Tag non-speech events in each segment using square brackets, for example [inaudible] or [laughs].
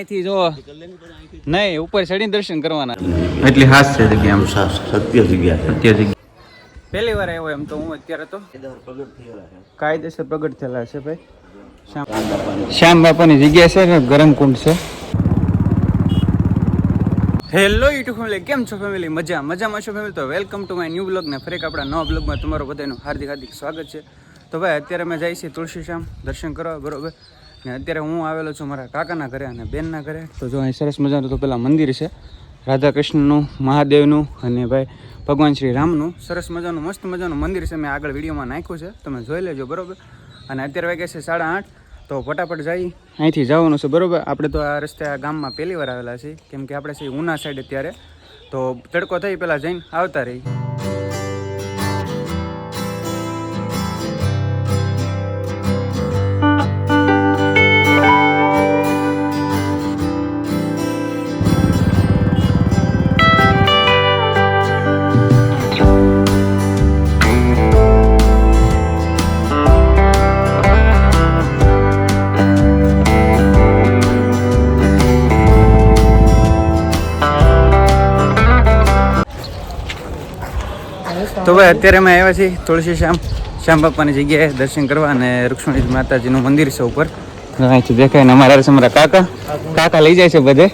અહીંથી જો નહીં ઉપર ચડીને દર્શન કરવાના. એટલી હાસ છે જગ્યા આમ સત્ય જગ્યા છે. સત્ય જગ્યા. પહેલી વાર આવ્યો એમ તો હું અત્યારે તો. કાયદેસર પ્રગટ થયેલા છે. ભાઈ. શ્યામ. બાપાની. જગ્યા છે ને ગરમ કુંડ છે. હેલો યુટ્યુબ ફેમિલી કેમ છો ફેમિલી મજા મજામાં છો ફેમિલી તો welcome to my new blog ને ફરેક આપણા નવા બ્લોગમાં તમારું બધાનું હાર્દિક હાર્દિક સ્વાગત છે. તો ભાઈ અત્યારે અમે જઈએ છીએ તુલસી શ્યામ દર્શન કરવા બરોબર? અત્યારે હું આવેલો છું મારા કાકાના ઘરે અને બેનના ઘરે. તો જો અહીં સરસ મજાનું તો પેલા મંદિર છે રાધા કૃષ્ણનું મહાદેવનું અને ભાઈ ભગવાન શ્રી રામનું. સરસ મજાનું, મસ્ત મજાનું મંદિર છે, મેં આગળ વિડીયોમાં નાખ્યું છે, તમે જોઈ લેજો, બરોબર? અને અત્યારે વાગે છે સાડા આઠ, તો ફટાફટ જઈ, અહીંથી જવાનું છે, બરોબર? આપણે તો આ રસ્તે આ ગામમાં પહેલી વાર આવેલા છીએ, કેમ કે આપણે છે ઉના સાઈડ અત્યારે. તો તડકો થઈ પહેલાં જઈને આવતા રહી. તો ભાઈ, અત્યારે અમે આવ્યા છીએ તુલસી શ્યામ. શ્યામ બાપાની જગ્યાએ દર્શન કરવા અને રૂક્ષ્મણી માતાજીનું મંદિર છે ઉપર. અહીંથી દેખાય ને અમારા છે કાકા. કાકા લઈ જાય છે બધે.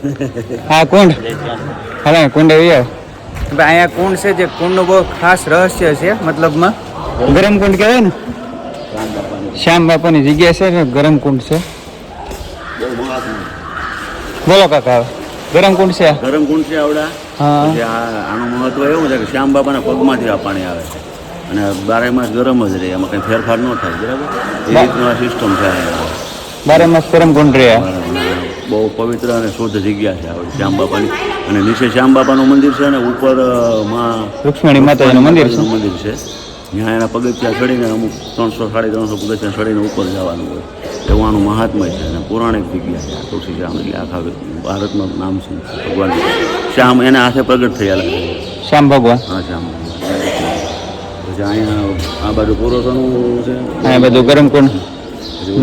હા, કુંડ. હા કુંડ આવી. ભાઈ, અહીંયા કુંડ છે જે કુંડનું બહુ ખાસ રહસ્ય છે, મતલબમાં. ગરમ કુંડ કહેવાય ને? શ્યામ બાપાની જગ્યા છે ને, ગરમ કુંડ છે. બોલો કાકા, ગરમ કુંડ છે. ગરમ કુંડ છે આવડા. આનું મહત્વ એવું છે કે શ્યામ બાબાના પગમાંથી આ પાણી આવે છે. અને બારે માસ ગરમ જ રહે એમાં કંઈ ફેરફાર ન થાય બરાબર? એ રીતનું આ સિસ્ટમ છે બારે માસ ગરમ કુંડ રહે. બહુ પવિત્ર અને શુદ્ધ જગ્યા છે આપણે શ્યામ બાપાની અને નીચે શ્યામ બાપાનું મંદિર છે અને ઉપરમાં લક્ષ્મણી માતાજીનું મંદિર છે. મંદિર છે. ત્યાં એના પગથિયા ચડીને અમુક ત્રણસો સાડી ત્રણસો પગથિયા ચડીને ઉપર જવાનું હોય. એવું આનું મહાત્મય છે અને પૌરાણિક જગ્યા છે આ તુલસી શ્યામ એટલે આખા ભારતનું નામ છે. ભગવાન શ્યામ એના હાથે પ્રગટ થયેલા છે. શ્યામ ભગવાન. હા શ્યામ પછી અહીંયા આ બાજુ પુરુષોનું છે. આ બધું ગરમ કુંડ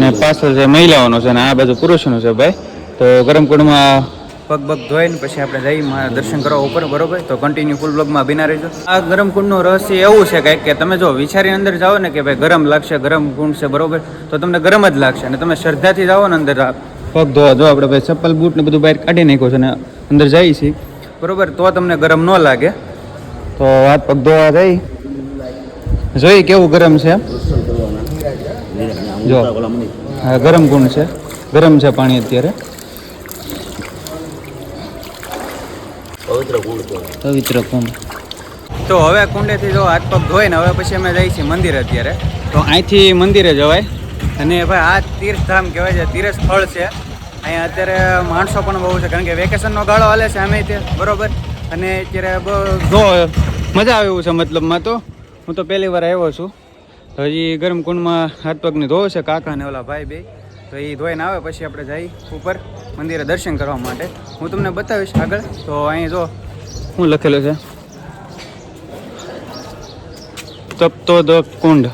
ને પાછળ છે મહિલાઓનો છે ને આ બાજુ પુરુષોનું છે ભાઈ. તો ગરમ કુંડમાં પગ પગ ધોઈને પછી આપણે જઈ દર્શન કરવા ઉપર બરોબર? તો કન્ટિન્યુ ફૂલ બ્લોગમાં બિના રહેજો. આ ગરમ કુંડનું રહસ્ય એવું છે કંઈક કે તમે જો વિચારી અંદર જાઓ ને કે ભાઈ ગરમ લાગશે ગરમ કુંડ છે બરોબર? તો તમને ગરમ જ લાગશે અને તમે શ્રદ્ધાથી જાઓ ને અંદર પગ ધોવા. જો આપણે ભાઈ ચપ્પલ બૂટ ને બધું બહાર કાઢી નાખ્યો છે ને અંદર જઈએ છીએ. બરોબર? તો તમને ગરમ ન લાગે. તો હાથ પગ ધોવા જઈ જોઈ કેવું ગરમ છે જો. હા ગરમ ગુણ છે. ગરમ છે પાણી અત્યારે. પવિત્ર કુંડ તો. પવિત્ર કુંડ તો હવે કુંડેથી જો હાથ પગ ધોઈને હવે પછી અમે જઈએ છીએ મંદિર અત્યારે. તો અહીંથી મંદિરે જવાય. અને ભાઈ આ તીર્થધામ કહેવાય છે તીર્થ સ્થળ છે. અહીંયા અત્યારે માણસો પણ બહુ છે, કારણ કે વેકેશનનો ગાળો હાલે છે અમે તે, બરોબર? અને અત્યારે જો, મજા આવે એવું છે મતલબમાં તો. હું તો પહેલી વાર આવ્યો છું. હજી ગરમ કુંડમાં હાથ પગને ધોવે છે કાકા ને ઓલા ભાઈ બે. તો એ ધોઈને આવે, પછી આપણે જઈ ઉપર મંદિરે દર્શન કરવા માટે. હું તમને બતાવીશ આગળ. તો અહીં જો, શું લખેલું છે? તપતો દ કુંડ.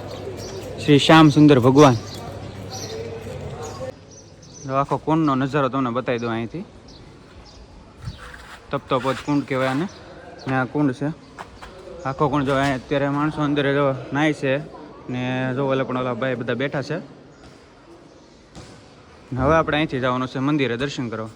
શ્રી શ્યામ સુંદર ભગવાન. આખો કુંડનો નજારો તમને બતાવી દઉં અહીંથી. તપતો પદ કુંડ કહેવાય આને. ને આ કુંડ છે. આખો કુંડ જો અહીં અત્યારે માણસો અંદર જો નાય છે ને જો ઓલા પણ ઓલા ભાઈ બધા બેઠા છે. હવે આપણે અહીંથી જવાનું છે મંદિરે દર્શન કરવા.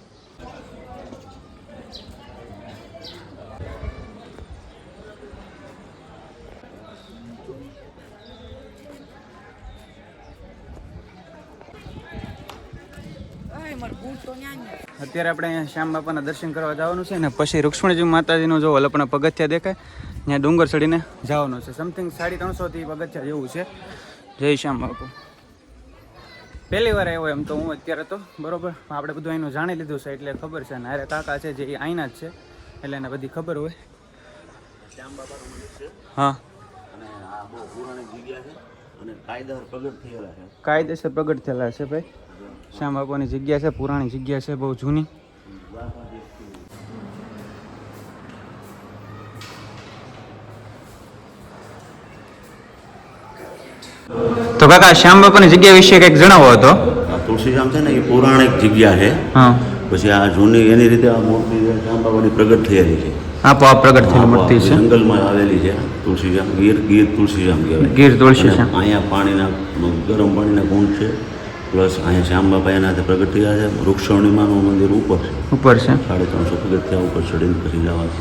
અત્યારે આપણે અહીંયા શ્યામ બાપાના દર્શન કરવા જવાનું છે ને પછી રૂક્ષ્મણીજી માતાજીનું જો ઓલપણા પગથિયા દેખાય ત્યાં ડુંગર ચડીને જવાનું છે. સમથિંગ સાડી ત્રણસોથી પગથિયા જેવું છે. જય શ્યામ બાપુ. પહેલી વાર આવ્યો એમ તો હું અત્યારે તો બરોબર? આપણે બધું એનું જાણી લીધું છે એટલે ખબર છે. ને અરે કાકા છે જે અહીંના જ છે એટલે એને બધી ખબર હોય. શ્યામ બાપાનું મંદિર છે. હા. અને આ બહુ પુરાણી જગ્યા છે. અને કાયદેસર પ્રગટ થયેલા છે. કાયદેસર પ્રગટ થયેલા છે ભાઈ. શ્યામ બાપાની જગ્યા છે પુરાણી જગ્યા છે બહુ જૂની. તો કાકા શ્યામ બાપાની જગ્યા વિશે કંઈક જણાવો હતો આ તુલસીધામ છે ને એ પૌરાણિક જગ્યા છે. પછી આ જૂની એની રીતે આ મૂર્તિ શ્યામ શાંબાવાની પ્રગટ થયેલી છે. આપોઆપ પ્રગટ થયેલી મૂર્તિ છે. જંગલમાં આવેલી છે તુલસીધામ ગીર ગીર તુલસીધામ કહેવાય. ગીર તુલસીધામ અહીંયા પાણીના ગરમ પાણીના કુંડ છે. પ્લસ અહીંયા શ્યામ બાપા એના હાથે પ્રગટ થયા છે વૃક્ષોણીમાનું મંદિર ઉપર ઉપર છે. સાડી ત્રણસો પગથિયા ઉપર ચડીને જવા જવાનું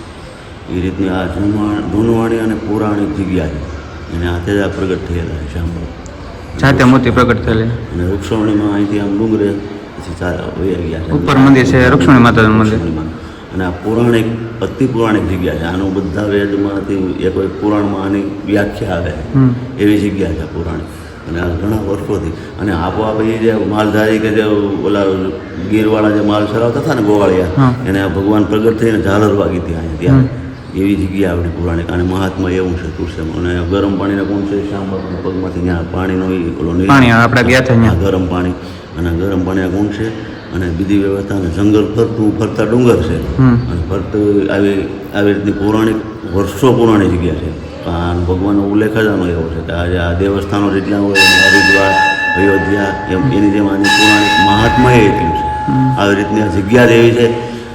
એ રીતની આ ધૂનવાણી જૂનવાણી અને પૌરાણિક જગ્યા છે. એને હાથે જ આ પ્રગટ થયેલા છે શ્યામ બાપા જાતે મોતી પ્રગટ થયેલી. અને વૃક્ષોણીમાં અહીંથી આમ ડુંગરે પછી ગયા છે. ઉપર મંદિર છે રૂક્ષ્મણી માતાનું મંદિર. અને આ પૌરાણિક અતિ પૌરાણિક જગ્યા છે. આનું બધા વેદમાંથી એક પુરાણમાં આની વ્યાખ્યા આવે એવી જગ્યા છે પુરાણી અને આ ઘણા વર્ષોથી. અને આપોઆપ એ જે માલધારી કે જે ઓલા ગીરવાળા જે માલ ચલાવતા હતા ને ગોવાળિયા એને ભગવાન પ્રગટ થઈને ઝાલર વાગી હતી અહીંયા. ત્યાં એવી જગ્યા આપણી પુરાણિક અને મહાત્મા એવું છે તુલસીમાં અને ગરમ પાણીના કોણ છે? શ્યામબાપાના પગમાંથી ત્યાં પાણીનો ઓલો પાણી આપણે ગયા હતા ગરમ પાણી. અને ગરમ પાણીના કુંડ છે? અને બીજી વ્યવસ્થા અને જંગલ ફરતું ફરતા ડુંગર છે. અને ફરતું આવી આવી રીતની પૌરાણિક વર્ષો પુરાણી જગ્યા છે. આ ભગવાનનો ઉલ્લેખ જ આનો એવો છે કે આજે આ દેવસ્થાનો જેટલા હોય હરિદ્વાર અયોધ્યા એમ એની જેમ આની પૌરાણિક મહાત્મા એટલું છે. આવી રીતની આ જગ્યા જ એવી છે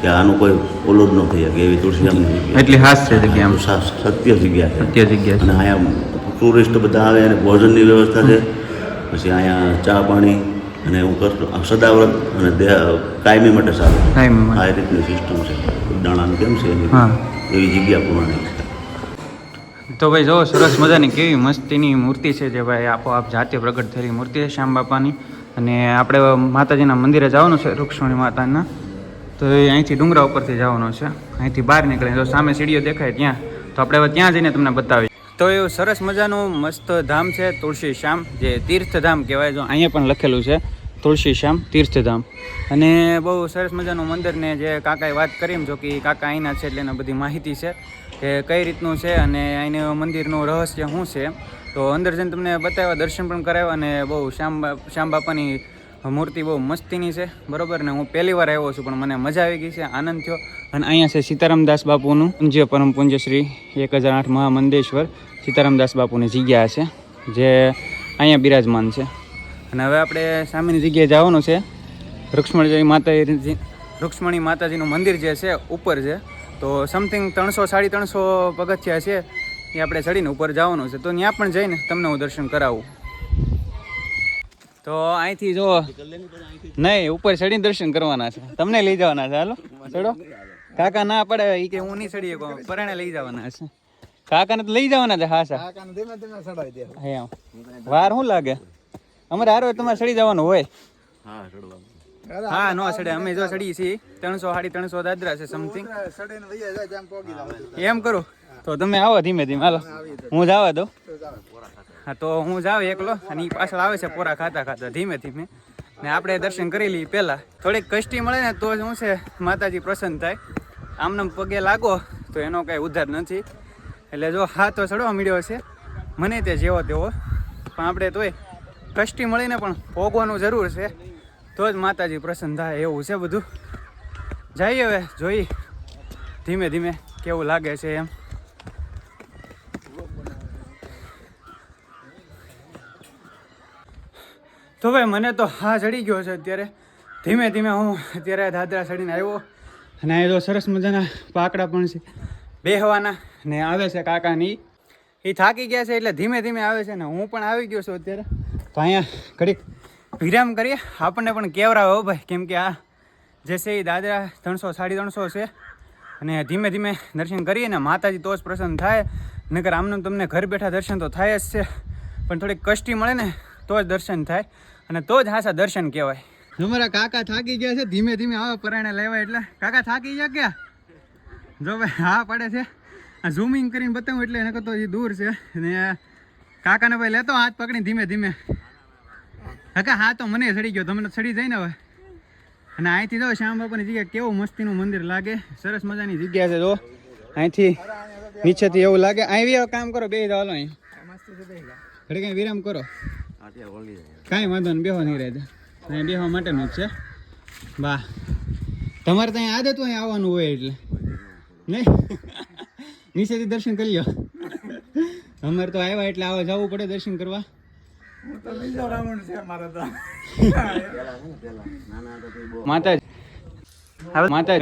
કે આનું કોઈ ઓલું જ ન થઈ શકે એવી તુલસીધામની જગ્યા. એટલી હાસ છે જગ્યા સત્ય જગ્યા છે. સત્ય જગ્યા અને અહીંયા ટુરિસ્ટ બધા આવે અને ભોજનની વ્યવસ્થા છે. પછી અહીંયા ચા પાણી અને હું કરતો આ સદાવ્રત અને કાયમી માટે સારું. આ રીતની સિસ્ટમ છે. દાણાનું કેમ છે? એવી જગ્યા પુરાણી છે. તો ભાઈ જો સરસ મજાની કેવી મસ્તીની મૂર્તિ છે જે ભાઈ આપોઆપ જાતે પ્રગટ થયેલી મૂર્તિ છે શ્યામ બાપાની. અને આપણે માતાજીના મંદિરે જવાનું છે રૂક્ષ્મણી માતાના. તો એ અહીંથી ડુંગરા ઉપરથી જવાનું છે. અહીંથી બહાર નીકળે જો સામે સીડીઓ દેખાય ત્યાં, તો આપણે હવે ત્યાં જઈને તમને બતાવીએ. તો એવું સરસ મજાનું મસ્ત ધામ છે તુલસી શ્યામ, જે તીર્થધામ કહેવાય. જો અહીંયા પણ લખેલું છે તુલસી શ્યામ તીર્થધામ. અને બહુ સરસ મજાનું મંદિર ને જે કાકાએ વાત કરી એમ જો કે કાકા અહીંના છે એટલે એને બધી માહિતી છે. કે કઈ રીતનું છે અને અહીંનું મંદિરનું રહસ્ય શું છે? તો અંદર જઈને તમને બતાવ્યા, દર્શન પણ કરાવ્યા અને બહુ શ્યામ શ્યામ બાપાની મૂર્તિ બહુ મસ્તીની છે. બરોબર ને? હું પહેલી વાર આવ્યો છું, પણ મને મજા આવી ગઈ છે, આનંદ થયો. અને અહીંયા છે સીતારામદાસ બાપુનું પૂજ્ય પરમ પૂજ્ય શ્રી એક હજાર આઠ મહામંદેશ્વર. સીતારામદાસ બાપુની જગ્યા છે, જે અહીંયા બિરાજમાન છે. અને હવે આપણે સામેની જગ્યાએ જવાનું છે. રૂક્ષ્મણી માતાજી, રૂક્ષ્મણી માતાજીનું મંદિર જે છે, ઉપર છે. તો સમથિંગ ત્રણસો સાડી ત્રણસો પગથિયા છે એ આપણે ચડીને ઉપર જવાનું છે. તો ત્યાં પણ જઈને તમને હું દર્શન કરાવું. તો અહીંથી જો નહીં ઉપર ચડીને દર્શન કરવાના છે. તમને લઈ જવાના છે હાલો. ચડો. કાકા ના પડે એ કે હું નહીં ચડી પરણે લઈ જવાના છે. કાકાને તો લઈ જવાના છે હા સર. વાર શું લાગે? અમારે હારો તમારે ચડી જવાનું હોય. હા ચડવાનું. હા નો ચડે. અમે જો સડી છીએ. ત્રણસો સાડી ત્રણસો દાદરા છે સમથિંગ એમ કરું? તો તમે આવો ધીમે ધીમે. હાલો. હું જવા દો હા તો હું જાવ એકલો. અને એ પાછળ આવે છે પોરા ખાતા ખાતા ધીમે ધીમે. ને આપણે દર્શન કરી લઈએ પહેલાં. થોડીક કષ્ટી મળે ને તો જ શું છે માતાજી પ્રસન્ન થાય. આમને પગે લાગો તો એનો કાંઈ ઉદ્ધાર નથી. એટલે જો હા તો ચડવા મળ્યો છે મને તે જેવો તેવો. પણ આપણે તોય કષ્ટી મળીને પણ ભોગવાનું જરૂર છે. તો જ માતાજી પ્રસન્ન થાય એવું છે બધું. જઈએ હવે, જોઈ. ધીમે ધીમે કેવું લાગે છે એમ. તો ભાઈ, મને તો હા ચડી ગયો છે અત્યારે. ધીમે ધીમે હું અત્યારે દાદરા ચડીને આવ્યો. અને એ તો સરસ મજાના પાકડા પણ છે. બેહવાના ને આવે છે કાકાની. એ થાકી ગયા છે એટલે ધીમે ધીમે આવે છે ને હું પણ આવી ગયો છું અત્યારે. તો અહીંયા ઘડીક વિરામ કરીએ. આપણને પણ કેવરાવે હો ભાઈ. કેમ કે આ જે છે એ દાદરા ત્રણસો, સાડી ત્રણસો છે. અને ધીમે ધીમે દર્શન કરીએ ને માતાજી તો જ પ્રસન્ન થાય. નકર આમનું તમને ઘર બેઠા દર્શન તો થાય જ છે. પણ થોડીક કષ્ટી મળે ને તો જ દર્શન થાય. અને તો જ હાસા દર્શન કહેવાય. તમારા કાકા થાકી ગયા છે. ધીમે ધીમે આવે પરાણે લેવાય એટલે. કાકા થાકી ગયા ક્યાં? જો ભાઈ, હા પડે છે. આ ઝૂમિંગ કરીને બતાવું એટલે એને તો એ દૂર છે. ને કાકાને ભાઈ લેતો હાથ પકડી ધીમે ધીમે. કાકા, હા તો મને સડી ગયો. તમને સડી જાય ને હવે. અને અહીંથી જો શ્યામ બાપાની જગ્યા કેવું મસ્તીનું મંદિર લાગે. સરસ મજાની જગ્યા છે, જો. અહીંથી નીચેથી એવું લાગે. અહીં બી કામ કરો બે હાલો અહીં. ઘડી કઈ વિરામ કરો? કાંઈ વાંધો નહીં, બેહો નહીં રહેતા અહીં બેહવા માટેનું જ છે. બા. તમારે ત્યાં આદત હોય આવવાનું હોય એટલે. નહીં? [laughs] નીચેથી દર્શન કરી લો [laughs] અમારે તો આવ્યા એટલે આવા જવું પડે દર્શન કરવા. માતા હવે માતા